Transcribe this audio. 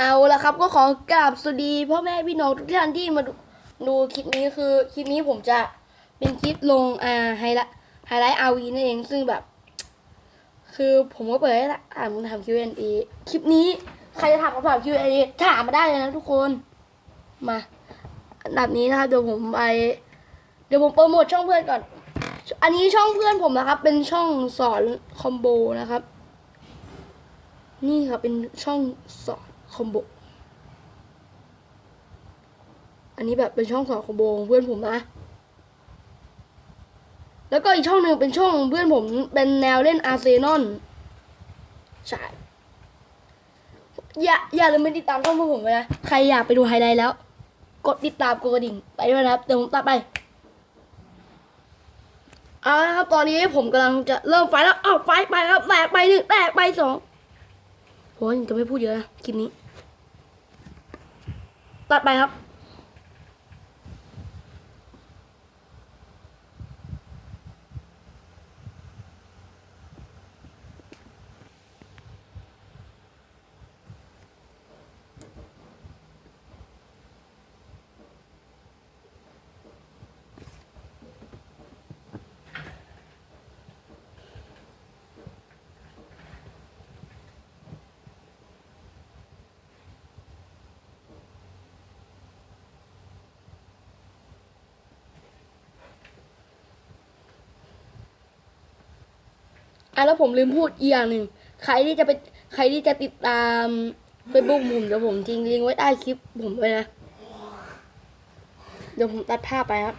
เอาละครับก็ขอกราบสวัสดีพ่อแม่พี่น้องทุกท่านที่มาดูดูคลิปนี้คือคลิปนี้ผมจะเป็นคลิปลงอ่าไฮไลท์ไฮไลท์อาวีนั่นเองซึ่งแบบ คือผมก็เปิดให้ถามคำถาม Q&A คลิปนี้ใครจะถามคำถาม Q&A ถามมาได้เลยนะทุกคนมาอันดับนี้นะครับเดี๋ยวผมไปเดี๋ยวผมโปรโมทช่องเพื่อนก่อน อันนี้ช่องเพื่อนผมนะครับ เป็นช่องสอนคอมโบนะครับ นี่ครับเป็นช่องสอน คอมโบ อันนี้แบบเป็นช่องสอนคอมโบของเพื่อนผมนะ แล้วก็อีกช่องหนึ่งเป็นช่องเพื่อนผมเป็นแนวเล่นอาร์เซนอลใช่อย่าอย่าลืมไปติดตามช่องเพื่อนผมเลยนะ ใครอยากไปดูไฮไลท์แล้ว กดติดตามกดกระดิ่งไปด้วยนะครับ เดี๋ยวผมตัดไป เอาละครับ ตอนนี้ผมกำลังจะเริ่มไฟแล้วอ้าไฟไปครับ แตกไปหนึ่งแตกไปสอง โอ้ยจะไม่พูดเยอะนะคลิปนี้ ตัดไปครับ อะแล้วผมลืมพูดอีกอย่างหนึ่งใครที่จะไปใครที่จะติดตามเฟซบุ๊กผมเดี๋ยวผมทิ้งลิงก์ไว้ใต้คลิปผมไว้นะ เดี๋ยวผมตัดภาพไปครับ